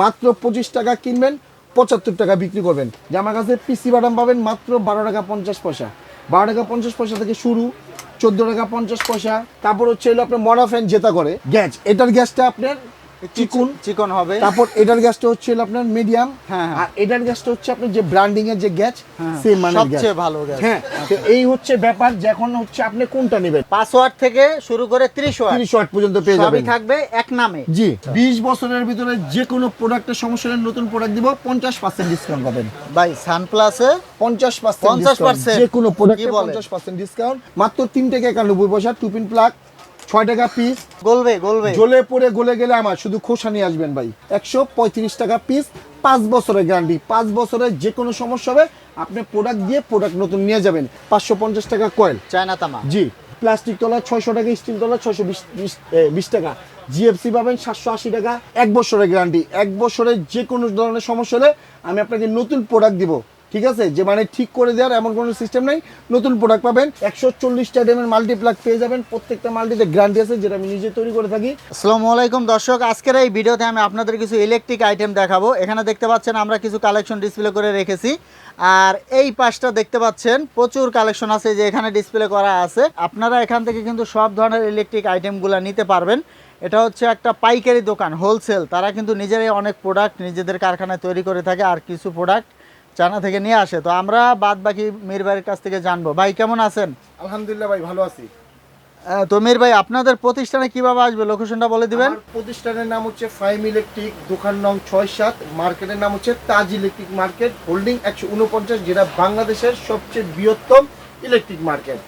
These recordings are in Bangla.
মাত্র পঁচিশ টাকা কিনবেন, পঁচাত্তর টাকা বিক্রি করবেন। যে আমার কাছে পিসি বাদাম পাবেন মাত্র বারো টাকা পঞ্চাশ পয়সা। বারো টাকা পঞ্চাশ পয়সা থেকে শুরু, চোদ্দ টাকা পঞ্চাশ পয়সা। তারপর হচ্ছে হলো আপনার মরা ফ্যান জেতা করে, গ্যাস, এটার গ্যাসটা আপনার চিকুন। চিকন হবে। তারপর এটার গ্যাসটা হচ্ছে আপনার মিডিয়াম হ্যাঁ, হ্যাঁ। আর এটার গ্যাসটা হচ্ছে আপনার যে ব্র্যান্ডিং এর যে গ্যাস হ্যাঁ, সেই মানের গ্যাস। সবচেয়ে ভালো গ্যাস। হ্যাঁ তো এই হচ্ছে ব্যাপার যে এখন হচ্ছে আপনি কোনটা নেবেন? পাঁচ ওয়াট থেকে শুরু করে ত্রিশ ওয়াট। তিরিশ ওয়াট পর্যন্ত পেয়ে যাবেন। সবই থাকবে এক নামে। জি বিশ বছরের ভিতরে যে কোনো প্রোডাক্টের সমস্যা হলে নতুন প্রোডাক্ট দিব পঞ্চাশ পার্সেন্ট ডিসকাউন্ট পাবেন। ভাই সানপ্লাসে পঞ্চাশ পার্সেন্ট 50% যে কোনো প্রোডাক্টে কি বলেন? পঞ্চাশ পার্সেন্ট ডিসকাউন্ট মাত্র তিন থেকে একানব্বই পয়সা টুপিন প্লাগ ছয় টাকা পিস গলবে গলবে। জ্বলে পড়ে গলে গেলে আমার শুধু খোসা নিয়ে আসবেন ভাই। একশো পঁয়ত্রিশ টাকা পিস পাঁচ বছরের গ্যারান্টি পাঁচ বছরের যে কোনো সমস্যা হবে আপনি প্রোডাক্ট দিয়ে প্রোডাক্ট নতুন নিয়ে যাবেন। পাঁচশো পঞ্চাশ টাকা কয়েল চায়না তামা। জি প্লাস্টিক তলা ছয়শো টাকা স্টিল তলা ছয়শো বিশ টাকা। জিএফসি পাবেন সাতশো আশি টাকা এক বছরের গ্যারান্টি এক বছরের যে কোনো ধরনের সমস্যা হলে আমি আপনাকে নতুন প্রোডাক্ট দিব। ঠিক আছে? যে মানে ঠিক করে দেওয়ার এমন কোনো সিস্টেম নাই। নতুন প্রোডাক্ট পাবেন, একশো চল্লিশটা ডেমের মাল্টিপ্লাগ পেয়ে যাবেন। প্রত্যেকটা মাল্টিতে গ্যারান্টি আছে, যেটা আমি নিজে তৈরি করে থাকি। আসসালামু আলাইকুম দর্শক, আজকের এই ভিডিওতে আমি আপনাদের কিছু ইলেকট্রিক আইটেম দেখাবো। এখানে দেখতে পাচ্ছেন, আমরা কিছু কালেকশন ডিসপ্লে করে রেখেছি। আর এই পাশটা দেখতে পাচ্ছেন, প্রচুর কালেকশন আছে যে এখানে ডিসপ্লে করা আছে। আপনারা এখান থেকে কিন্তু সব ধরনের ইলেকট্রিক আইটেমগুলো নিতে পারবেন। এটা হচ্ছে একটা পাইকারি দোকান হোলসেল তারা কিন্তু নিজেরাই অনেক প্রোডাক্ট নিজেদের কারখানায় তৈরি করে থাকে, আর কিছু প্রোডাক্ট চায়না থেকে নিয়ে আসে তো আমরা বাদ বাকি মির ভাইয়ের কাছ থেকে জানব। ভাই কেমন আছেন? আলহামদুলিল্লাহ ভাই ভালো আছি। তো মির ভাই আপনাদের প্রতিষ্ঠানে কীভাবে আসবে? লোকেশনটা বলে দিবেন। প্রতিষ্ঠানের নাম হচ্ছে ফাইম ইলেকট্রিক দোকান নং ছয় সাত মার্কেটের নাম হচ্ছে তাজ ইলেকট্রিক মার্কেট হোল্ডিং একশো উনপঞ্চাশ যেটা বাংলাদেশের সবচেয়ে বৃহত্তম ইলেকট্রিক মার্কেট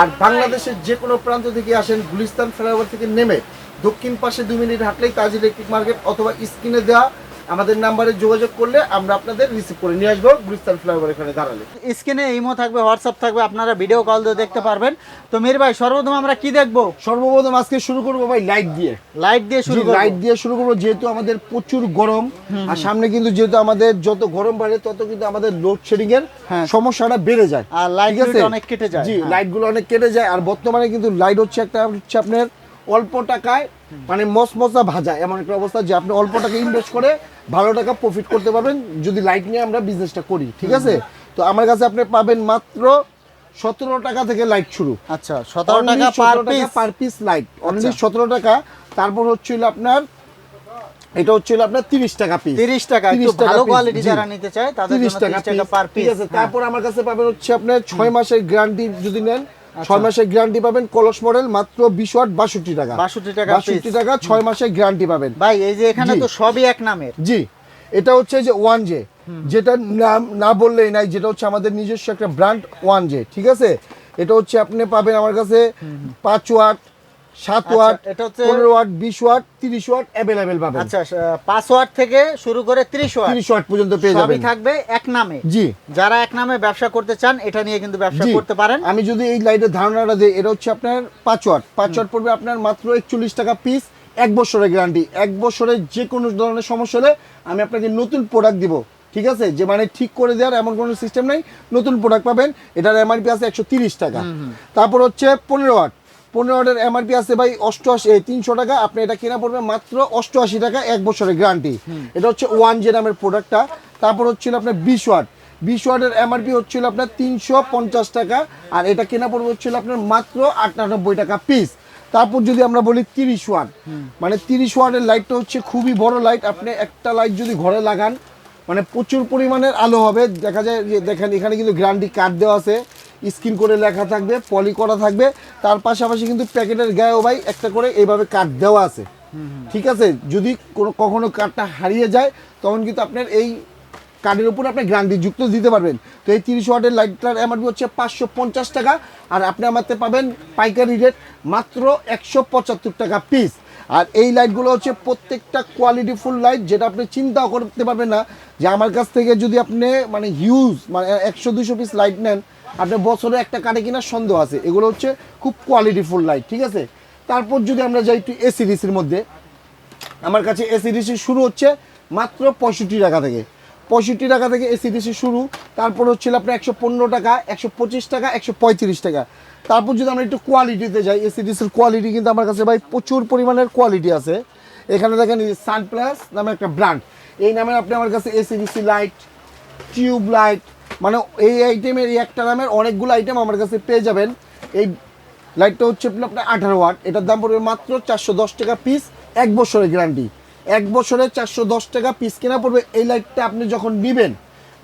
আর বাংলাদেশের যে কোনো প্রান্ত থেকে আসেন গুলিস্তান ফ্লাইওভার থেকে নেমে দক্ষিণ পাশে দু মিনিট হাঁটলেই তাজ ইলেকট্রিক মার্কেট অথবা স্ক্রিনে দেওয়া আমাদের নাম্বারে যোগাযোগ করলে আমরা আপনাদের রিসিভ করে নিয়ে আসব গুলিস্তান ফ্লাইওভার এখানে দাঁড়ালে। স্ক্রিনে ইমো থাকবে হোয়াটসঅ্যাপ থাকবে আপনারা ভিডিও কল দিয়ে দেখতে পারবেন। তো মির ভাই সর্বপ্রথম আমরা কি দেখব? সর্বপ্রথম আজকে শুরু করব ভাই লাইট দিয়ে। লাইট দিয়ে শুরু করব। লাইট দিয়ে শুরু করব যেহেতু আমাদের প্রচুর গরম আর সামনে কিন্তু যেহেতু আমাদের যত গরম বাড়ে তত কিন্তু আমাদের লোডশেডিং এর হ্যাঁ। সমস্যাটা বেড়ে যায়। আর লাইট অনেক কেটে যায়। জি হ্যাঁ। লাইটগুলো অনেক কেটে যায় আর বর্তমানে কিন্তু লাইট হচ্ছে একটা হচ্ছে আপনার অল্প টাকায় মানে মসমসা ভাজা এমন একটা অবস্থা যে আপনি অল্প টাকা ইনভেস্ট করে ভালো টাকা প্রফিট করতে পারবেন যদি লাইট নিয়ে আমরা বিজনেসটা করি ঠিক আছে? তো আমার কাছে আপনি পাবেন মাত্র সতেরো টাকা থেকে লাইট শুরু। আচ্ছা সতেরো টাকা per piece per piece light only. সতেরো টাকা। তারপর হচ্ছিল আপনার এটা হচ্ছিল আপনার তিরিশ টাকা পিস তিরিশ টাকা একটু 30 ভালো কোয়ালিটি যারা নিতে চায় তাদের তিরিশ জন্য টাকা পার ঠিক পিস আছে তারপর আমার কাছে পাবেন হচ্ছে আপনার ছয় মাসের গ্যারান্টি যদি নেন। ছয় মাসের গ্যারান্টি পাবেন কলস মডেল মাত্র বিশ ওয়াট বাষট্টি টাকা। 62 টাকা বাষট্টি। টাকা ছয় মাসের গ্যারান্টি পাবেন। ভাই এই যে এখানে তো সবই এক নামের। জি। এটা হচ্ছে যে ওয়ান জে যেটা নাম না বললেই নাই যেটা হচ্ছে আমাদের নিজস্ব একটা ব্র্যান্ড ওয়ান জে ঠিক আছে? এটা হচ্ছে আপনি পাবেন আমার কাছে পাঁচ ওয়াট সাত আচ্ছা, ওয়াট এটা হচ্ছে- পনেরো ওয়াট বিশ ওয়াট তিরিশ ওয়াট অ্যাভেলেবেল পাবেন। আচ্ছা পাঁচ ওয়াট থেকে শুরু করে ত্রিশ ওয়াট তিরিশ ওয়াট পর্যন্ত পেয়ে যাবেন। থাকবে এক নামে। জি। যারা এক নামে ব্যবসা করতে চান এটা নিয়ে কিন্তু ব্যবসা করতে পারেন। আমি যদি এই লাইটের ধারণাটা দিই এটা হচ্ছে আপনার পাঁচ ওয়াট পাঁচ ওয়াট পড়বে আপনার মাত্র একচল্লিশ টাকা পিস এক বছরের গ্যারান্টি এক বছরের যে কোনো ধরনের সমস্যা হলে আমি আপনাকে নতুন প্রোডাক্ট দিব। ঠিক আছে? যে মানে ঠিক করে দেওয়ার এমন কোনো সিস্টেম নাই। নতুন প্রোডাক্ট পাবেন। এটার এমআরপি আছে একশো তিরিশ টাকা। তারপর হচ্ছে পনেরো ওয়াট পনেরো ওয়াটের এমআরপি আছে ভাই অষ্টআশি তিনশো টাকা আপনি এটা কেনা পড়বে মাত্র অষ্টআশি টাকা এক বছরের গ্যারান্টি এটা হচ্ছে ওয়ান জে নামের প্রোডাক্টটা তারপর হচ্ছিল আপনার বিশ ওয়াট। বিশ ওয়াটের এমআরপি হচ্ছিল আপনার তিনশো পঞ্চাশ টাকা আর এটা কেনা পড়বে হচ্ছিল আপনার মাত্র আটানব্বই টাকা পিস তারপর যদি আমরা বলি তিরিশ ওয়াট মানে তিরিশ ওয়াটের লাইটটা হচ্ছে খুবই বড় লাইট আপনি একটা লাইট যদি ঘরে লাগান মানে প্রচুর পরিমাণের আলো হবে। দেখা যায় যে দেখেন এখানে কিন্তু গ্যারান্টি কার্ড দেওয়া আছে। স্ক্রিন করে লেখা থাকবে, পলি করা থাকবে। তার পাশাপাশি কিন্তু প্যাকেটের গায়েও ভাই একটা করে এইভাবে কার্ড দেওয়া আছে। ঠিক আছে? যদি কোনো, কখনো কার্ডটা হারিয়ে যায়, তখন কিন্তু আপনার এই কার্ডের উপর আপনি গ্যারান্টি যুক্ত দিতে পারবেন। তো এই তিরিশ ওয়াটের লাইটটার এমআরপি হচ্ছে পাঁচশো পঞ্চাশ টাকা, আর আপনি আমাদের পাবেন পাইকারি রেট মাত্র একশো পঁচাত্তর টাকা পিস আর এই লাইটগুলো হচ্ছে প্রত্যেকটা কোয়ালিটি ফুল লাইট যেটা আপনি চিন্তাও করতে পারবেন না যে আমার কাছ থেকে যদি আপনি মানে হিউজ মানে একশো দুশো পিস লাইট নেন আপনি বছরে একটা কাটে কিনা সন্দেহ আছে। এগুলো হচ্ছে খুব কোয়ালিটি ফুল লাইট ঠিক আছে? তারপর যদি আমরা যাই একটু এসি ডিসির মধ্যে, আমার কাছে এসি ডিসি শুরু হচ্ছে মাত্র পঁয়ষট্টি টাকা থেকে। পঁয়ষট্টি টাকা থেকে এসি ডিসি শুরু, তারপর হচ্ছিল আপনার একশো পনেরো টাকা, একশো পঁচিশ টাকা, একশো পঁয়ত্রিশ টাকা। তারপর যদি আমরা একটু কোয়ালিটিতে যাই এসি ডিসির কোয়ালিটি কিন্তু আমার কাছে ভাই প্রচুর পরিমাণের কোয়ালিটি আছে। এখানে দেখেন সানপ্লাস নামে একটা ব্র্যান্ড এই নামে আপনি আমার কাছে এসিডিসি লাইট টিউব লাইট মানে এই আইটেমের এই একটা নামের অনেকগুলো আইটেম আমার কাছে পেয়ে যাবেন। এই লাইটটা হচ্ছে আপনার আঠারো ওয়াট এটার দাম পড়বে মাত্র চারশো দশ টাকা পিস এক বছরের গ্যারান্টি এক বছরে চারশো দশ টাকা পিস কেনা পড়বে। এই লাইটটা আপনি যখন নেবেন,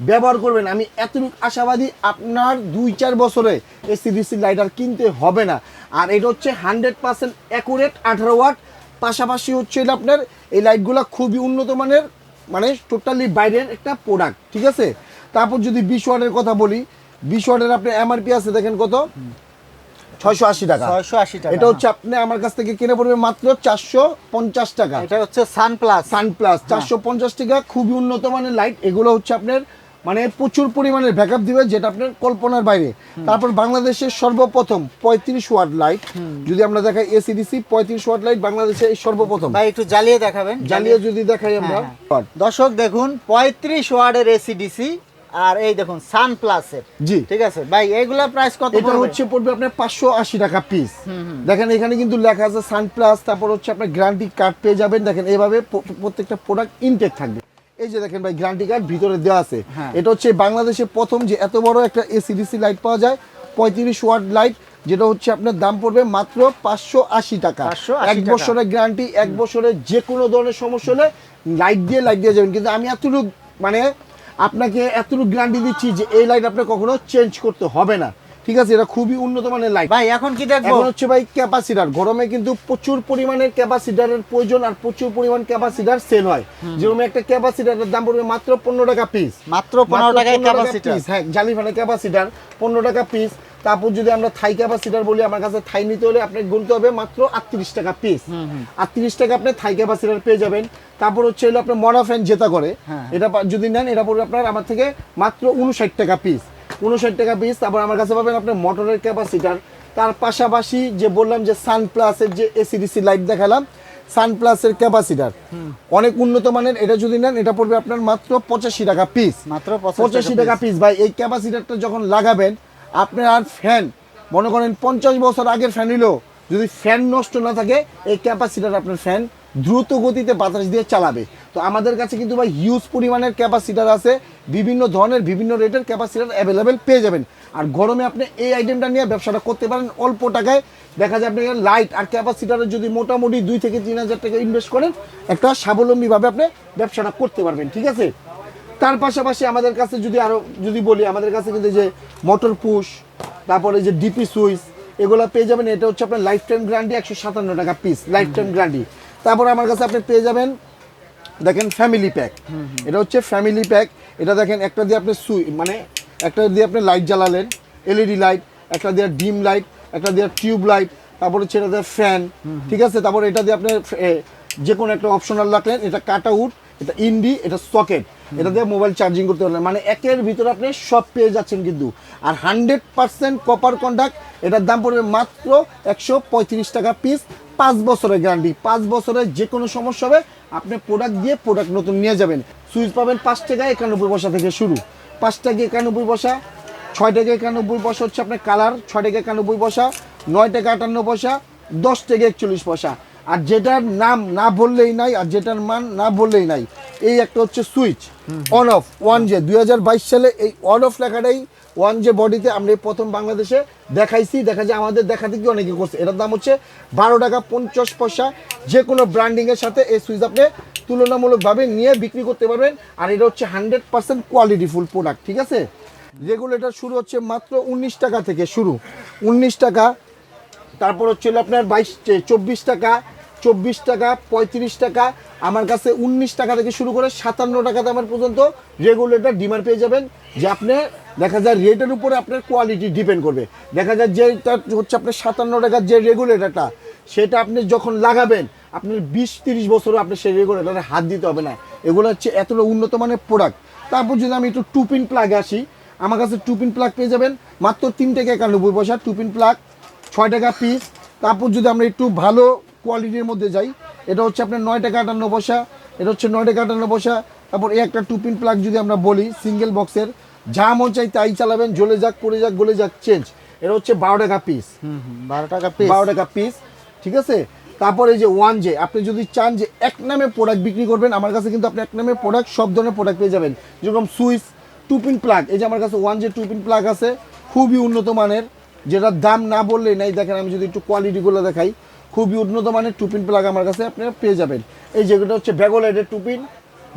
ব্যবহার করবেন, আমি এতটুকু আশাবাদী আপনার দুই চার বছরে এসিডিসি লাইট আর কিনতে হবে না। আর এটা হচ্ছে হান্ড্রেড পার্সেন্ট অ্যাকুরেট আঠারো ওয়াট পাশাপাশি হচ্ছে এটা আপনার এই লাইটগুলো খুবই উন্নত মানের মানে টোটালি বাইরের একটা প্রোডাক্ট ঠিক আছে? তারপর যদি বিশ ওয়াটের কথা বলি বিশ ওয়াটের আপনার এমআরপি আছে দেখেন কত? ছয়শো আশি টাকা। ছয়শো আশি টাকা। এটা হচ্ছে আপনি আমার কাছ থেকে কিনে পড়বে মাত্র চারশো পঞ্চাশ টাকা। এটা হচ্ছে সানপ্লাস সানপ্লাস চারশো পঞ্চাশ টাকা খুবই উন্নত মানের লাইট এগুলো হচ্ছে আপনার মানে প্রচুর পরিমাণের ব্যাকআপ দিবে যেটা আপনার কল্পনার বাইরে। তারপর বাংলাদেশের সর্বপ্রথম পঁয়ত্রিশ ওয়াট লাইট যদি আমরা দেখাই এসিডিসি পঁয়ত্রিশ ওয়াট লাইট বাংলাদেশে এই সর্বপ্রথম। ভাই একটু জ্বালিয়ে দেখাবেন। জ্বালিয়ে যদি দেখাই আমরা। হ্যাঁ, দর্শক দেখুন পঁয়ত্রিশ ওয়ার্ডের এসিডিসি আর এই দেখুন সানপ্লাসের জি। ঠিক আছে? ভাই এগুলা প্রাইস কত এটা হচ্ছে পড়বে আপনার পাঁচশো আশি টাকা পিস দেখেন এখানে কিন্তু লেখা আছে সানপ্লাস তারপর হচ্ছে আপনার গ্যারান্টি কার্ড পেয়ে যাবেন। দেখেন এইভাবে প- প্রত্যেকটা প্রোডাক্ট ইনটেক থাকবে। এই যে দেখেন ভাই গ্যারান্টি কার্ড ভিতরে দেওয়া আছে। হ্যাঁ। এটা হচ্ছে বাংলাদেশে প্রথম যে এত বড় একটা এসিডিসি লাইট পাওয়া যায় পঁয়ত্রিশ ওয়াট লাইট যেটা হচ্ছে আপনার দাম পড়বে মাত্র পাঁচশো আশি টাকা। 580 এক। বছরের গ্যারান্টি এক বছরের যে কোনো ধরনের সমস্যা হলে লাইট দিয়ে লাইট দিয়ে যাবেন। কিন্তু আমি এতটুকু মানে আপনাকে এতটুকু গ্যারান্টি দিচ্ছি যে এই লাইট আপনাকে কখনো চেঞ্জ করতে হবে না। ঠিক আছে? এটা খুবই উন্নত মানের লাইট ভাই এখন কি দেখব? এখন হচ্ছে ভাই ক্যাপাসিটার গরমে কিন্তু প্রচুর পরিমাণের ক্যাপাসিটারের প্রয়োজন আর প্রচুর পরিমাণ ক্যাপাসিটার সেল হয়। যেরকম একটা ক্যাপাসিটারের দাম পড়বে মাত্র পনেরো টাকা পিস মাত্র পনেরো টাকা ক্যাপাসিটি হ্যাঁ জালি ফানে ক্যাপাসিটার পনেরো টাকা পিস তারপর যদি আমরা থাই ক্যাপাসিটার বলি আমার কাছে থাই নিতে হলে আপনাকে গুনতে হবে মাত্র আটত্রিশ টাকা পিস আটত্রিশ টাকা আপনি থাই ক্যাপাসিটার পেয়ে যাবেন। তারপর হচ্ছে হলো আপনার মডা ফ্যান যেটা করে হ্যাঁ। এটা যদি নেন এটা পড়বে আপনার আমার থেকে মাত্র উনষাট টাকা পিস উনষাট টাকা পিস তারপর আমার কাছে পাবেন আপনার মোটরের ক্যাপাসিটার তার পাশাপাশি যে বললাম যে সান প্লাসের যে এসিডিসি লাইট দেখালাম সান প্লাসের ক্যাপাসিটার অনেক উন্নত মানের এটা যদি নেন এটা পড়বে আপনার মাত্র পঁচাশি টাকা পিস মাত্র পঁচাশি টাকা পিস ভাই এই ক্যাপাসিটারটা যখন লাগাবেন আপনার ফ্যান, মনে করেন পঞ্চাশ বছর আগের ফ্যান নিলেও যদি ফ্যান নষ্ট না থাকে, এই ক্যাপাসিটার আপনার ফ্যান দ্রুত গতিতে বাতাস দিয়ে চালাবে। তো আমাদের কাছে কিন্তু ভাই হিউজ পরিমাণের ক্যাপাসিটার আছে, বিভিন্ন ধরনের, বিভিন্ন রেটের ক্যাপাসিটার অ্যাভেলেবেল পেয়ে যাবেন। আর গরমে আপনি এই আইটেমটা নিয়ে ব্যবসাটা করতে পারেন অল্প টাকায়। দেখা যায় আপনি লাইট আর ক্যাপাসিটারের যদি মোটামুটি দুই থেকে তিন হাজার টাকা ইনভেস্ট করেন, একটা স্বাবলম্বীভাবে আপনি ব্যবসাটা করতে পারবেন, ঠিক আছে? তার পাশাপাশি আমাদের কাছে যদি আরও, যদি বলি, আমাদের কাছে কিন্তু যে মোটর পুশ তারপরে যে ডিপি সুইচ এগুলো পেয়ে যাবেন। এটা হচ্ছে আপনার লাইফ টাইম গ্যারান্টি একশো সাতান্ন টাকা পিস লাইফ টাইম গ্যারান্টি তারপরে আমার কাছে আপনি পেয়ে যাবেন, দেখেন ফ্যামিলি প্যাক এটা হচ্ছে ফ্যামিলি প্যাক এটা দেখেন, একটা দিয়ে আপনি সুই মানে একটা দিয়ে আপনি লাইট জ্বালালেন এলইডি লাইট একটা দিয়ে ডিম লাইট একটা দিয়ে টিউব লাইট তারপরে হচ্ছে এটা দিয়ে ফ্যান ঠিক আছে? তারপরে এটা দিয়ে আপনি যে কোনো একটা অপশনাল রাখলেন, এটা কাট আউট এটা ইন্ডি এটা সকেট এটা দিয়ে মোবাইল চার্জিং করতে পারবেন মানে একের ভিতরে আপনি সব পেয়ে যাচ্ছেন কিন্তু। আর হান্ড্রেড পার্সেন্ট কপার কন্ডাক্ট এটার দাম পড়বে মাত্র একশো পঁয়ত্রিশ টাকা পিস পাঁচ বছরের গ্যারান্টি পাঁচ বছরের যে কোনো সমস্যা হবে, আপনি প্রোডাক্ট দিয়ে প্রোডাক্ট নতুন নিয়ে যাবেন। সুইচ পাবেন পাঁচ টাকা একানব্বই পয়সা থেকে শুরু। পাঁচ টাকা একানব্বই পয়সা, ছয় টাকা একানব্বই পয়সা হচ্ছে আপনার কালার ছয় টাকা একানব্বই পয়সা, নয় টাকা আটান্ন পয়সা, দশ টাকা একচল্লিশ পয়সা। আর যেটার নাম না বললেই নাই আর যেটার মান না বললেই নাই এই একটা হচ্ছে switch on off one J দু হাজার বাইশ সালে এই অন অফ লেখাটাই ওয়ান জে বডিতে আমরা এই প্রথম বাংলাদেশে দেখাইছি। দেখা যায় আমাদের দেখাতে কি অনেকে করছে। এটার দাম হচ্ছে বারো টাকা পঞ্চাশ পয়সা। যে কোনো ব্র্যান্ডিংয়ের সাথে এই সুইচ আপনি তুলনামূলকভাবে নিয়ে বিক্রি করতে পারবেন। আর এটা হচ্ছে হান্ড্রেড পার্সেন্ট কোয়ালিটিফুল প্রোডাক্ট ঠিক আছে? রেগুলেটর শুরু হচ্ছে মাত্র উনিশ টাকা থেকে শুরু। উনিশ টাকা তারপর হচ্ছিল আপনার বাইশ চব্বিশ টাকা চব্বিশ টাকা, পঁয়ত্রিশ টাকা, আমার কাছে উনিশ টাকা থেকে শুরু করে সাতান্ন টাকা দামের পর্যন্ত রেগুলেটর ডিমার পেয়ে যাবেন, যে আপনি দেখা যায় রেটের উপরে আপনার কোয়ালিটি ডিপেন্ড করবে। দেখা যায় যেটা হচ্ছে আপনার সাতান্ন টাকার যে রেগুলেটরটা সেটা আপনি যখন লাগাবেন আপনার বিশ তিরিশ বছরও আপনি সেই রেগুলেটরে হাত দিতে হবে না। এগুলো হচ্ছে এতটা উন্নত মানের প্রোডাক্ট তারপর যদি আমি একটু টু পিন প্লাগে আসি, আমার কাছে টুপিন প্লাগ পেয়ে যাবেন, মাত্র তিন টাকা একানব্বই পয়সা টুপিন প্লাগ ছয় টাকা পিস তারপর যদি আমরা একটু ভালো কোয়ালিটির মধ্যে যাই এটা হচ্ছে আপনার নয় টাকা আটান্ন পয়সা এটা হচ্ছে নয় টাকা আটান্ন পয়সা তারপর এই একটা টু পিন প্লাগ যদি আমরা বলি সিঙ্গেল বক্সের যা মন চাই তাই চালাবেন জ্বলে যাক পড়ে যাক গলে যাক চেঞ্জ এটা হচ্ছে বারো টাকা পিস বারো টাকা পিস বারো টাকা পিস ঠিক আছে? তারপর এই যে ওয়ান জে আপনি যদি চান যে এক নামে প্রোডাক্ট বিক্রি করবেন আমার কাছে কিন্তু আপনি এক নামে প্রোডাক্ট সব ধরনের প্রোডাক্ট পেয়ে যাবেন। যেরকম সুইচ টু পিন প্লাগ এই যে আমার কাছে one J two pin plug আছে খুবই উন্নত মানের যেটার দাম না বললেই নাই দেখেন আমি যদি একটু কোয়ালিটিগুলো দেখাই খুবই উন্নত মানের টুপিন প্লাগ আমার কাছে আপনারা পেয়ে যাবেন। এই যেগুলো হচ্ছে ব্যাগোলাইটের টু পিন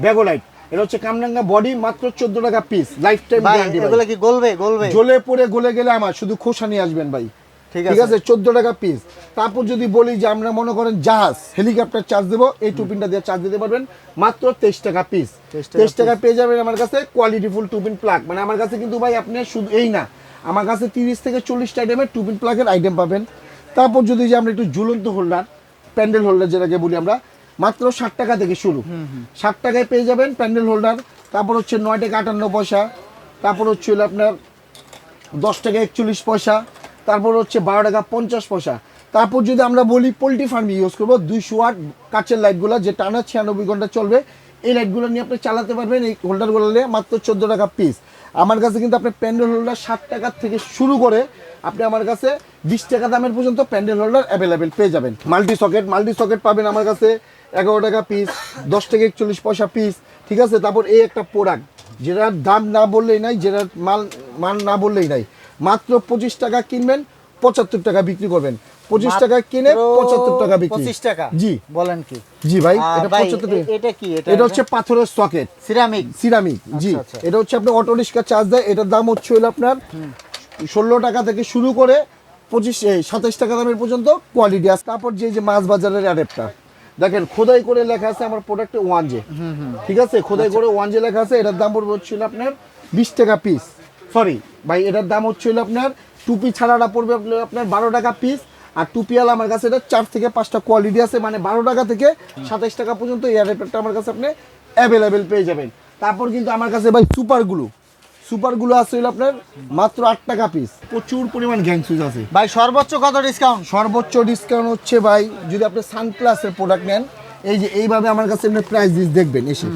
ব্যাগোলাইট। এটা হচ্ছে কামরাঙ্গা বডি মাত্র চোদ্দ টাকা পিস লাইফ টাইম গ্যারান্টি এগুলো কি গলবে গলবে? জ্বলে পড়ে গলে গেলে আমার শুধু খোসা নিয়ে আসবেন ভাই। ঠিক আছে। চোদ্দ টাকা পিস তারপর যদি বলি যে আমরা মনে করেন জাহাজ হেলিকপ্টার চার্জ দেবো এই টুপিনটা দিয়ে চার্জ দিতে পারবেন মাত্র তেইশ টাকা পিস তেইশ টাকা পেয়ে যাবেন আমার কাছে কোয়ালিটি ফুল টুপিন প্লাগ মানে আমার কাছে কিন্তু ভাই আপনি শুধু এই না আমার কাছে তিরিশ থেকে চল্লিশটা আইটেমের টুপিন প্লাগের আইটেম পাবেন। তারপর যদি যে আমরা একটু ঝুলন্ত হোল্ডার প্যান্ডেল হোল্ডার যেটাকে বলি আমরা মাত্র ষাট টাকা থেকে শুরু। ষাট টাকায় পেয়ে যাবেন প্যান্ডেল হোল্ডার তারপর হচ্ছে নয় টাকা আটান্ন পয়সা তারপর হচ্ছে আপনার দশ টাকা একচল্লিশ পয়সা তারপর হচ্ছে বারো টাকা পঞ্চাশ পয়সা। তারপর যদি আমরা বলি পোলট্রি ফার্মে ইউজ করব দুইশো আট কাচের লাইটগুলো যে টানা ছিয়ানব্বই ঘণ্টা চলবে এই লাইটগুলো নিয়ে আপনি চালাতে পারবেন এই হোল্ডারগুলো নিয়ে মাত্র চোদ্দ টাকা পিস আমার কাছে কিন্তু আপনি প্যান্ডেল হোল্ডার ষাট টাকার থেকে শুরু করে আপনি আমার কাছে বিশ টাকা দামের পর্যন্ত প্যান্ডেল হোল্ডার অ্যাভেলেবেল পেয়ে যাবেন। মাল্টি সকেট মাল্টি সকেট পাবেন আমার কাছে। এগারো টাকা পিস দশ থেকে একচল্লিশ পয়সা পিস ঠিক আছে? তারপর এই একটা প্রোডাক্ট যেটার দাম না বললেই নাই যেটার মাল মাল না বললেই নাই। মাত্র পঁচিশ টাকা কিনবেন পঁচাত্তর টাকা বিক্রি করবেন। পঁচিশ টাকা কিনে পঁচাত্তর টাকা বিক্রি। 25 টাকা? জি। বলেন কি? জি ভাই এটা পঁচাত্তর এটা কি? এটা হচ্ছে পাথরের সকেট সিরামিক। সিরামিক জি। আচ্ছা। এটা হচ্ছে আপনার অটো রিক্সা চার্জ দেয়। এটার দাম হচ্ছে হলো আপনার ষোলো টাকা থেকে শুরু করে পঁচিশ সাতাশ টাকা দামের পর্যন্ত কোয়ালিটি আছে। তারপর যে যে মাছ বাজারের অ্যাডাপ্টার দেখেন খোদাই করে লেখা আছে আমার প্রোডাক্টে ওয়ান জে ঠিক আছে? খোদাই আচ্ছা। করে ওয়ান জে লেখা আছে এটার দাম পড়বে হচ্ছিল আপনার বিশ টাকা পিস সরি ভাই এটার দাম হচ্ছিল আপনার টুপি ছাড়াটা পড়বে আপনার- আপনার বারো টাকা পিস আর টুপিয়াল আমার কাছে এটা চার থেকে পাঁচটা কোয়ালিটি আছে মানে বারো টাকা থেকে সাতাইশ টাকা পর্যন্ত এই অ্যাডাপ্টারটা আমার কাছে আপনি অ্যাভেলেবেল পেয়ে যাবেন। তারপর কিন্তু আমার কাছে ভাই সুপারগুলো সুপারগুলো আছে হলো আপনার মাত্র আট টাকা পিস প্রচুর পরিমাণ গ্যাং সুইচ আছে। ভাই সর্বোচ্চ কত ডিসকাউন্ট সর্বোচ্চ ডিসকাউন্ট হচ্ছে ভাই যদি আপনি সানপ্লাসের প্রোডাক্ট নেন এই যে এইভাবে আমার কাছে প্রাইস লিস্ট দেখবেন এসে?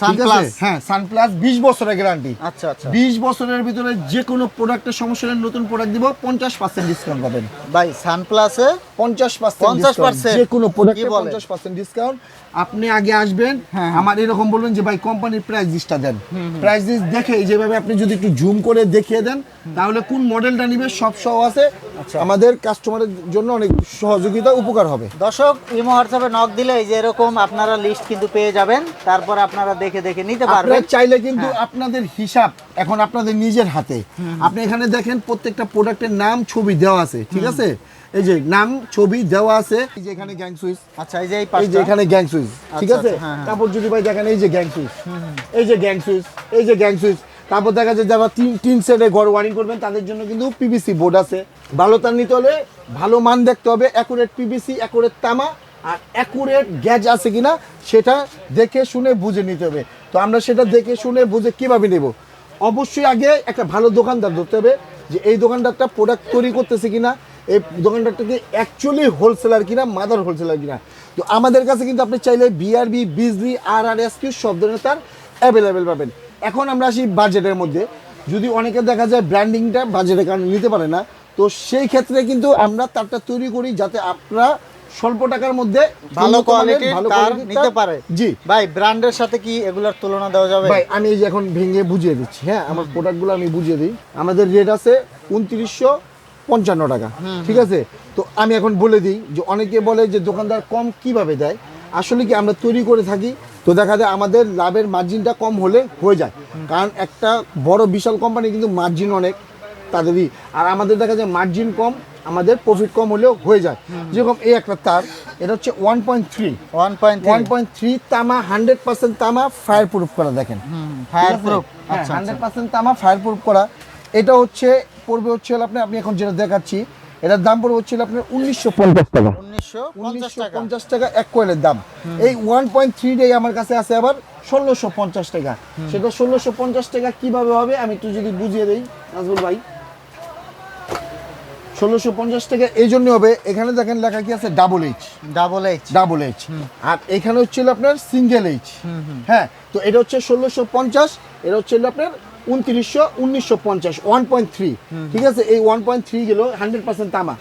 Sunplus। হ্যাঁ সানপ্লাস বিশ বছরের গ্যারান্টি আচ্ছা আচ্ছা। বিশ বছরের ভিতরে যে কোনো প্রোডাক্টের সমস্যা হলে নতুন প্রোডাক্ট দিব পঞ্চাশ পার্সেন্ট ডিসকাউন্ট পাবেন। ভাই সানপ্লাসে পঞ্চাশ পার্সেন্ট 50% যে কোনো প্রোডাক্টে কি বলে? পঞ্চাশ পার্সেন্ট ডিসকাউন্ট আপনি আগে আসবেন হ্যাঁ, আমার এরকম বলবেন যে ভাই কোম্পানির প্রাইস লিস্টটা দেন। প্রাইস লিস্ট দেখে যেভাবে আপনি যদি একটু জুম করে দেখিয়ে দেন তাহলে কোন মডেলটা নিবে সব সহ আছে। আচ্ছা। আমাদের কাস্টমারের জন্য অনেক সহযোগিতা উপকার হবে। দর্শক ইমো হোয়াটসঅ্যাপে নক দিলে এই যে এরকম আপনারা লিস্ট কিন্তু পেয়ে যাবেন। তারপর আপনারা দেখে দেখে নিতে পারবেন। চাইলে কিন্তু হ্যাঁ। আপনাদের হিসাব এখন আপনাদের নিজের হাতে। আপনি এখানে দেখেন প্রত্যেকটা প্রোডাক্টের নাম ছবি দেওয়া আছে ঠিক আছে? এই যে নাম ছবি দেওয়া আছে। এই যে এখানে গ্যাং সুইচ আচ্ছা এই যে এই এই যে এখানে গ্যাং সুইচ ঠিক আচ্ছা, আছে? আচ্ছা, হ্যাঁ, হ্যাঁ। তারপর যদি ভাই দেখেন এই যে গ্যাং সুইচ এই যে গ্যাং সুইচ এই যে গ্যাং সুইচ তারপর দেখা যায় যারা তিন তিন সেটে ঘর ওয়ারিং করবেন। তাদের জন্য কিন্তু পিভিসি বোর্ড আছে। ভালো তার নিতে হলে ভালো মান দেখতে হবে। অ্যাকুরেট পিভিসি অ্যাকুরেট তামা আর অ্যাকুরেট গ্যাজ আছে কিনা সেটা দেখে শুনে বুঝে নিতে হবে। তো আমরা সেটা দেখে শুনে বুঝে কীভাবে নেব? অবশ্যই আগে একটা ভালো দোকানদার ধরতে হবে যে এই দোকানদারটা প্রোডাক্ট তৈরি করতেছে কিনা, এই দোকানদারটাকে অ্যাকচুয়ালি হোলসেলার কিনা মাদার হোলসেলার কিনা। তো আমাদের কাছে কিন্তু আপনি চাইলে বিআরবি বিজলি আর আর এস কিউ সব ধরনের তার অ্যাভেলেবেল পাবেন। এখন আমরা আসি বাজেটের মধ্যে। যদি অনেকে দেখা যায় ব্র্যান্ডিংটা বাজেটের কারণে নিতে পারে না, তো সেই ক্ষেত্রে কিন্তু আমরা তারটা তৈরি করি যাতে আপনারা স্বল্প টাকার মধ্যে ভালো কোয়ালিটির তার নিতে পারে। জি। ভাই ব্র্যান্ডের সাথে কি এগুলোর তুলনা দেওয়া যাবে? ভাই আমি এই যে এখন ভেঙে বুঝিয়ে দিচ্ছি হ্যাঁ? আমার প্রোডাক্টগুলো আমি বুঝিয়ে দিই। আমাদের রেট আছে উনত্রিশশো পঞ্চান্ন টাকা ঠিক আছে? তো আমি এখন বলে দিই যে অনেকে বলে যে দোকানদার কম কীভাবে দেয়? আসলে কি আমরা তৈরি করে থাকি তো দেখা যায় আমাদের লাভের মার্জিনটা কম হলে হয়ে যায়। কারণ একটা বড় বিশাল কোম্পানি কিন্তু মার্জিন অনেক। তাদেরই আর আমাদের দেখা যায় মার্জিন কম আমাদের প্রফিট কম হলেও হয়ে যায়। যেরকম এই একটা তার এটা হচ্ছে one point three one point one point three তামা হান্ড্রেড পার্সেন্ট তামা ফায়ার প্রুফ করা দেখেন। ফায়ার প্রুফ আচ্ছা হান্ড্রেড পার্সেন্ট তামা ফায়ার প্রুফ করা। এটা হচ্ছে পড়বে হচ্ছে আপনি আমি এখন যেটা দেখাচ্ছি এটার দাম পড়বে হচ্ছে হলো আপনার উনিশশো পঞ্চাশ টাকা। উনিশশো পঞ্চাশ টাকা। এক কোয়েলের দাম। এই ওয়ান পয়েন্ট থ্রি ডে আমার কাছে আছে আবার ষোলোশো পঞ্চাশ টাকা। সেটা ষোলোশো পঞ্চাশ টাকা কীভাবে হবে আমি একটু যদি বুঝিয়ে দিই নাজবুল ভাই। ষোলোশো পঞ্চাশ টাকা এই জন্য হবে। এখানে দেখেন লেখা কি আছে? Double H double H double H আর এখানে হচ্ছে হলো আপনার সিঙ্গেল এইচ হ্যাঁ তো এটা হচ্ছে ষোলোশো পঞ্চাশ এটা হচ্ছে হলো আপনার উনত্রিশশো উনিশশো পঞ্চাশ ওয়ান পয়েন্ট থ্রি ঠিক আছে? এই ওয়ান পয়েন্ট থ্রি গেল হান্ড্রেড পার্সেন্ট তামা।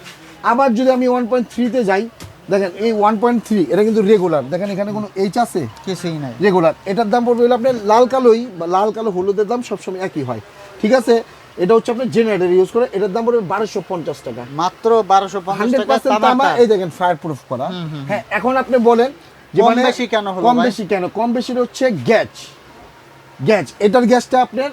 আবার যদি আমি ওয়ান পয়েন্ট থ্রিতে যাই দেখেন এই ওয়ান পয়েন্ট থ্রি এটা কিন্তু রেগুলার দেখেন এখানে কোনো এইচ আছে? কিছুই নাই। রেগুলার এটার দাম পড়বে আপনার লাল কালোই বা লাল কালো হলুদের দাম সবসময় একই হয়। ঠিক আছে? এটা হচ্ছে আপনার জেনারেটর ইউজ করে এটার দাম পড়বে বারোশো পঞ্চাশ টাকা। মাত্র বারোশো হান্ড্রেড টাকা পার্সেন্ট তামা এই দেখেন ফায়ার প্রুফ করা হ্যাঁ এখন আপনি বলেন যে কম মানে বেশি কেন হলো কম বেশি কেন? কম বেশি হচ্ছে গ্যাস। গ্যাস এটার গ্যাসটা আপনার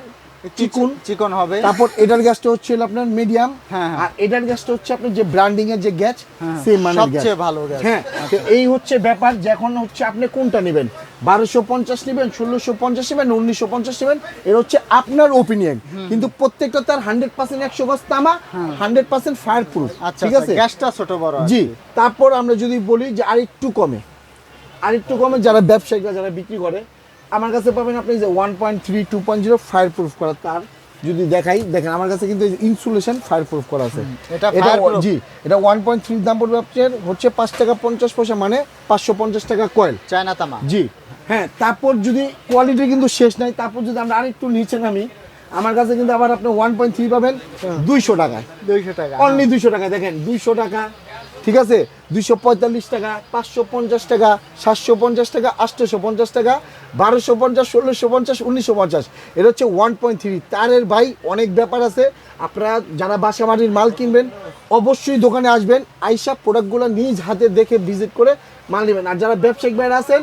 চিকুন। চিকন। হবে। তারপর এটার গ্যাসটা হচ্ছে আপনার মিডিয়াম হ্যাঁ, হ্যাঁ। আর এটার গ্যাসটা হচ্ছে আপনার যে ব্র্যান্ডিং এর যে গ্যাস হ্যাঁ, সেম মানের গ্যাস। সবচেয়ে ভালো গ্যাস। হ্যাঁ তো এই হচ্ছে ব্যাপার যে এখন হচ্ছে আপনি কোনটা নেবেন? বারোশো পঞ্চাশ নেবেন ষোলোশো পঞ্চাশ নেবেন উনিশশো পঞ্চাশ নেবেন? এর হচ্ছে আপনার ওপিনিয়ন কিন্তু প্রত্যেকটা তার হান্ড্রেড পার্সেন্ট একশো গজ তামা হান্ড্রেড পার্সেন্ট ফায়ার প্রুফ আচ্ছা ঠিক আছে? গ্যাসটা ছোট বড় জি। তারপর আমরা যদি বলি যে আরেকটু কমে। আরেকটু কমে যারা ব্যবসায়িকরা যারা বিক্রি করে আমার কাছে পাবেন আপনি যে one point three two point zero fireproof করা। তার যদি দেখাই দেখেন আমার কাছে কিন্তু ইনসুলেশন ফায়ার প্রুফ করা আছে। এটা এটা জি এটা ওয়ান পয়েন্ট থ্রির দাম পড়বে আপনার হচ্ছে পাঁচ টাকা পঞ্চাশ পয়সা মানে পাঁচশো পঞ্চাশ টাকা কয়েল চায়না তামা। জি হ্যাঁ তারপর যদি কোয়ালিটি কিন্তু শেষ নাই তারপর যদি আমরা আরেকটু নিচে নামি আমার কাছে কিন্তু আবার আপনি ওয়ান পয়েন্ট থ্রি পাবেন দুইশো টাকায়। দুইশো টাকা অনলি দুইশো টাকা দেখেন দুইশো টাকা ঠিক আছে? দুইশো পঁয়তাল্লিশ টাকা, পাঁচশো পঞ্চাশ টাকা, সাতশো পঞ্চাশ টাকা আটশোশো পঞ্চাশ টাকা বারোশো পঞ্চাশ ষোলোশো পঞ্চাশ উনিশশো পঞ্চাশ এটা হচ্ছে ওয়ান পয়েন্ট থ্রি। তারের ভাই, অনেক ব্যাপার আছে। আপনারা যারা বাসা বাড়ির মাল কিনবেন, অবশ্যই দোকানে আসবেন, আইসা প্রোডাক্টগুলো নিজ হাতে দেখে ভিজিট করে মাল নেবেন। আর যারা ব্যবসায়িক বাইরে আছেন,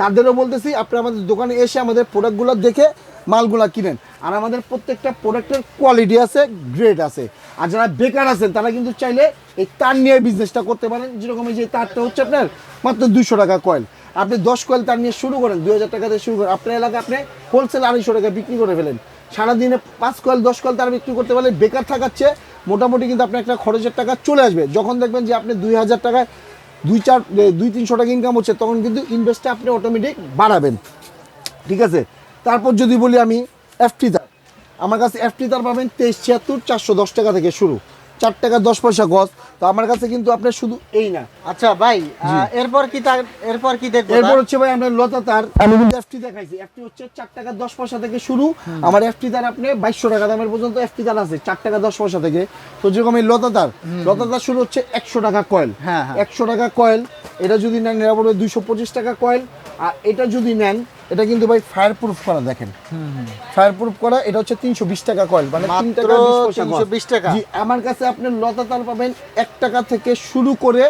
তাদেরও বলতেছি, আপনারা আমাদের দোকানে এসে আমাদের প্রোডাক্টগুলো দেখে মালগুলা কিনেন। আর আমাদের প্রত্যেকটা প্রোডাক্টের কোয়ালিটি আছে গ্রেড আছে। আর যারা বেকার আছেন, তারা কিন্তু চাইলে এই তার নিয়ে বিজনেসটা করতে পারেন। যেরকম এই যে তারটা হচ্ছে আপনার মাত্র দুশো টাকা কয়েল আপনি দশ কয়েল তার নিয়ে শুরু করেন, দুই হাজার টাকা দিয়ে শুরু করেন। আপনার এলাকায় আপনি হোলসেল আড়াইশো টাকা বিক্রি করে ফেলেন। সারাদিনে পাঁচ কয়েল দশ কয়েল তারা বিক্রি করতে পারলে বেকার থাকাচ্ছে মোটামুটি কিন্তু আপনার একটা খরচের টাকা চলে আসবে। যখন দেখবেন যে আপনি দুই হাজার টাকায় দুই চার দুই তিনশো টাকা ইনকাম হচ্ছে, তখন কিন্তু ইনভেস্টটা আপনি অটোমেটিক বাড়াবেন। ঠিক আছে? তারপর যদি বলি আমি এফটি দার। আমার কাছে এফটি দার পাবেন তেইশ ছিয়াত্তর চারশো দশ টাকা থেকে শুরু। চার টাকা দশ পয়সা গজ। তো আমার কাছে কিন্তু আপনার শুধু এই না। আচ্ছা ভাই এরপর কি তার এরপর কি দেখব এরপর হচ্ছে ভাই আমরা লতা তার। আমি কিন্তু এফটি দেখাইছি। এফটি হচ্ছে চার টাকা দশ পয়সা থেকে শুরু। আমার এফটি তার আপনি বাইশশো টাকা দামের পর্যন্ত এফটি তার আছে চার টাকা দশ পয়সা থেকে। তো যেরকম এই লতা তার লতা তার শুরু হচ্ছে একশো টাকা কয়েল হ্যাঁ, হ্যাঁ। একশো টাকা কয়েল এটা যদি নেন এরা পড়বে দুইশো পঁচিশ টাকা কয়েল আর এটা যদি নেন এটা কিন্তু ভাই ফায়ার প্রুফ করা দেখেন। ফায়ার প্রুফ করা এটা হচ্ছে তিনশো বিশ টাকা কয়েল মানে তিন টাকা বিশ গজ। 320 টাকা? আমার কাছে আপনি লতা তার পাবেন এক টাকা থেকে শুরু করে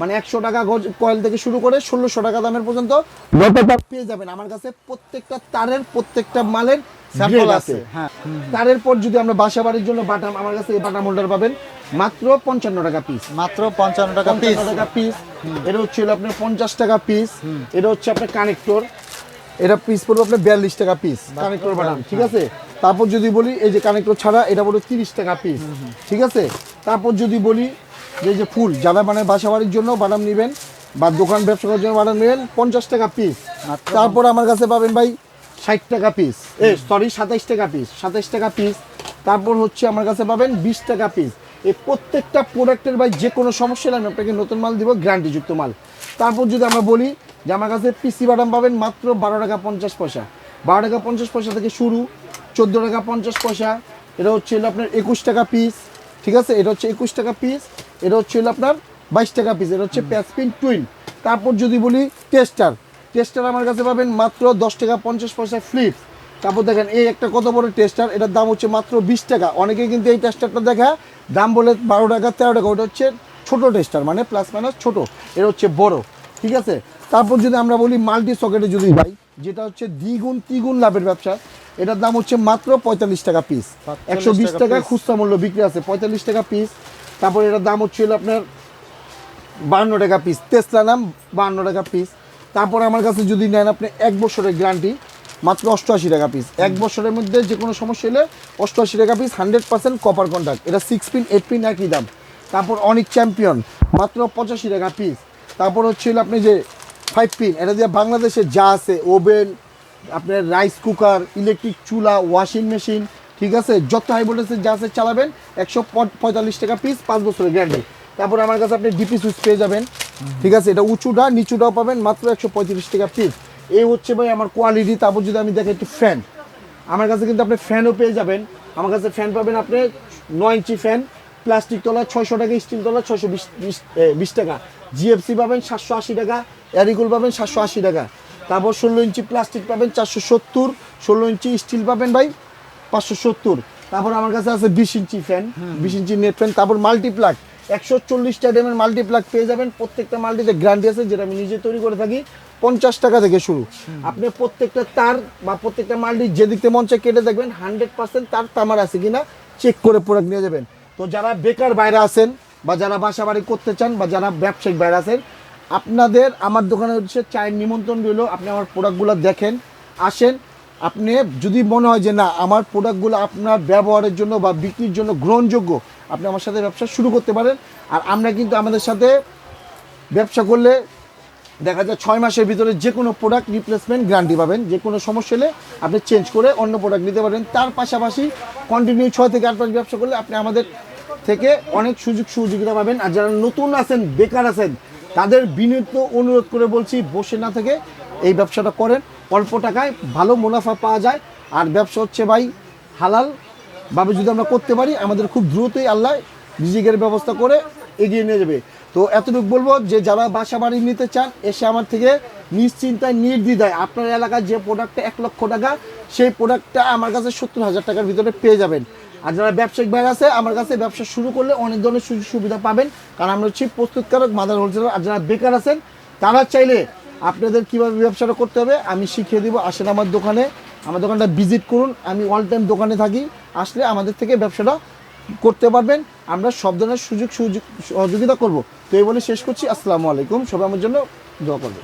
মানে একশো টাকা কয়েল থেকে শুরু করে ষোলোশো টাকা দামের পর্যন্ত লতা তার পেয়ে যাবেন। আমার কাছে প্রত্যেকটা তারের প্রত্যেকটা মালের আছে, হ্যাঁ। তারের পর যদি আমরা বাসা বাড়ির জন্য বাটাম আমার কাছে এই বাটাম হোল্ডার পাবেন মাত্র পঞ্চান্ন টাকা পিস মাত্র পঞ্চান্ন টাকা পিস টাকা পিস এটা হচ্ছে আপনার পঞ্চাশ টাকা পিস এটা হচ্ছে আপনার কানেক্টর এটা পিস পড়বে আপনার বিয়াল্লিশ টাকা পিস কানেক্টর বাটাম ঠিক আছে? তারপর যদি বলি এই যে কানেক্টর ছাড়া এটা বলো তিরিশ টাকা পিস ঠিক আছে? তারপর যদি বলি যে যে ফুল যারা মানে বাসা বাড়ির জন্য বাদাম নেবেন বা দোকান ব্যবসা করার জন্য বাদাম নেবেন পঞ্চাশ টাকা পিস তারপর আমার কাছে পাবেন ভাই ষাট টাকা পিস এ সরি সাতাইশ টাকা পিস সাতাইশ টাকা পিস তারপর হচ্ছে আমার কাছে পাবেন বিশ টাকা পিস এই প্রত্যেকটা প্রোডাক্টের ভাই যে কোনো সমস্যা হলে আমি আপনাকে নতুন মাল দিব গ্যারান্টিযুক্ত মাল। তারপর যদি আমরা বলি যে আমার কাছে পিসি বাদাম পাবেন মাত্র বারো টাকা পঞ্চাশ পয়সা। বারো টাকা পঞ্চাশ পয়সা থেকে শুরু চোদ্দ টাকা পঞ্চাশ পয়সা এটা হচ্ছে হলো আপনার একুশ টাকা পিস ঠিক আছে? এটা হচ্ছে একুশ টাকা পিস এটা হচ্ছে হলো আপনার বাইশ টাকা পিস এটা হচ্ছে প্যাসপিন টুইন তারপর যদি বলি টেস্টার টেস্টার আমার কাছে পাবেন মাত্র দশ টাকা পঞ্চাশ পয়সা ফ্লিপ তারপর দেখেন এই একটা কত বড় টেস্টার এটার দাম হচ্ছে মাত্র বিশ টাকা। অনেকে কিন্তু এই টেস্টারটা দেখা দাম বলে বারো টাকা তেরো টাকা ওটা হচ্ছে ছোট টেস্টার মানে প্লাস মাইনাস ছোট এটা হচ্ছে বড় ঠিক আছে? তারপর যদি আমরা বলি মাল্টি সকেটে যদি যাই যেটা হচ্ছে দ্বিগুণ তিগুণ লাভের ব্যবসা। এটার দাম হচ্ছে মাত্র পঁয়তাল্লিশ টাকা পিস একশো বিশ টাকা খুচরা মূল্য বিক্রি আছে পঁয়তাল্লিশ টাকা পিস তারপর এটার দাম হচ্ছে হলো আপনার বাহান্ন টাকা পিস তেসলা নাম বাহান্ন টাকা পিস তারপর আমার কাছে যদি নেন আপনি এক বছরের গ্যারান্টি মাত্র অষ্টআশি টাকা পিস এক বছরের মধ্যে যে কোনো সমস্যা হলে অষ্টআশি টাকা piece hundred percent copper contact এটা সিক্স পিন এইট পিন একই দাম। তারপর অনেক চ্যাম্পিয়ন মাত্র পঁচাশি টাকা পিস তারপর হচ্ছে হলো আপনি যে ফাইভ পিন এটা দিয়ে বাংলাদেশে যা আছে ওভেন আপনার রাইস কুকার ইলেকট্রিক চুলা ওয়াশিং মেশিন ঠিক আছে? যত হাই ভোল্টেজের যা আছে চালাবেন, একশো পঁয়তাল্লিশ টাকা পিস পাঁচ বছরের গ্যারান্টি তারপর আমার কাছে আপনি ডিপি সুইচ পেয়ে যাবেন, ঠিক আছে? এটা উঁচুটা, নিচুটাও পাবেন, মাত্র একশো পঁয়ত্রিশ টাকা পিস এই হচ্ছে ভাই আমার কোয়ালিটি তারপর যদি আমি দেখি একটু ফ্যান আমার কাছে কিন্তু আপনি ফ্যানও পেয়ে যাবেন। আমার কাছে ফ্যান পাবেন আপনি নয় ইঞ্চি ফ্যান প্লাস্টিক তলা ছয়শো টাকা স্টিল তলা ছয়শো বিশ বিশ টাকা। জিএফসি পাবেন সাতশো আশি টাকা অ্যারিগুল পাবেন সাতশো আশি টাকা। তারপর ষোলো ইঞ্চি প্লাস্টিক পাবেন চারশো সত্তর ষোলো ইঞ্চি স্টিল পাবেন ভাই পাঁচশো সত্তর। তারপর আমার কাছে আছে বিশ ইঞ্চি ফ্যান বিশ ইঞ্চি নেট ফ্যান তারপর মাল্টিপ্লাগ একশো চল্লিশটা ডেমের মাল্টিপ্লাগ পেয়ে যাবেন প্রত্যেকটা মাল্টিতে গ্যারান্টি আছে যেটা আমি নিজে তৈরি করে থাকি পঞ্চাশ টাকা থেকে শুরু। আপনি প্রত্যেকটা তার বা প্রত্যেকটা মাল্টি যেদিকে মন চায় কেটে দেখবেন হান্ড্রেড পার্সেন্ট তার তামার আছে কিনা চেক করে প্রোডাক্ট নিয়ে যাবেন। তো যারা বেকার বাইরে আছেন বা যারা বাসা বাড়ি করতে চান বা যারা ব্যবসায়িক বাইরে আছেন আপনাদের, আমার দোকানে হচ্ছে চায়ের নিমন্ত্রণ রইল, আপনি আমার প্রোডাক্টগুলো দেখেন, আসেন, আপনি যদি মনে হয় যে না, আমার প্রোডাক্টগুলো আপনার ব্যবহারের জন্য বা বিক্রির জন্য গ্রহণযোগ্য, আপনি আমার সাথে ব্যবসা শুরু করতে পারেন। আর আমরা কিন্তু আমাদের সাথে ব্যবসা করলে দেখা যায় ছয় মাসের ভিতরে যে কোনো প্রোডাক্ট রিপ্লেসমেন্ট গ্যারান্টি পাবেন, যে কোনো সমস্যা হলে আপনি চেঞ্জ করে অন্য প্রোডাক্ট নিতে পারেন। তার পাশাপাশি কন্টিনিউ ছয় থেকে আট মাস ব্যবসা করলে আপনি আমাদের থেকে অনেক সুযোগ সুযোগিতা পাবেন। আর যারা নতুন আছেন, বেকার আছেন তাদের বিনীত অনুরোধ করে বলছি, বসে না থেকে এই ব্যবসাটা করেন। অল্প টাকায় ভালো মুনাফা পাওয়া যায়। আর ব্যবসা হচ্ছে ভাই, হালাল ভাবে যদি আমরা করতে পারি, আমাদের খুব দ্রুতই আল্লাহ রিজিকের ব্যবস্থা করে এগিয়ে নিয়ে যাবে। তো এতটুকু বলব যে, যারা বাসা বাড়ি নিতে চান, এসে আমার থেকে নিশ্চিন্তায়, নির্দ্বিধায় আপনার এলাকার যে প্রোডাক্টটা এক লক্ষ টাকা, সেই প্রোডাক্টটা আমার কাছে সত্তর হাজার টাকার ভিতরে পেয়ে যাবেন। আর যারা ব্যবসায়িক বাইরে আছে, আমার কাছে ব্যবসা শুরু করলে অনেক ধরনের সুযোগ সুবিধা পাবেন। কারণ আমরা হচ্ছি প্রস্তুতকারক মাদার হোলসেলার, আর যারা বেকার আছেন, তারা চাইলে আপনাদের কীভাবে ব্যবসাটা করতে হবে, আমি শিখিয়ে দিব। আসেন আমার দোকানে, আমার দোকানটা ভিজিট করুন। আমি অল টাইম দোকানে থাকি, আসলে আমাদের থেকে ব্যবসাটা করতে পারবেন। আমরা সব ধরনের সুযোগ সুযোগ সহযোগিতা করব। তো এই বলে শেষ করছি। আসসালামু আলাইকুম। সবাই আমার জন্য দোয়া করবেন।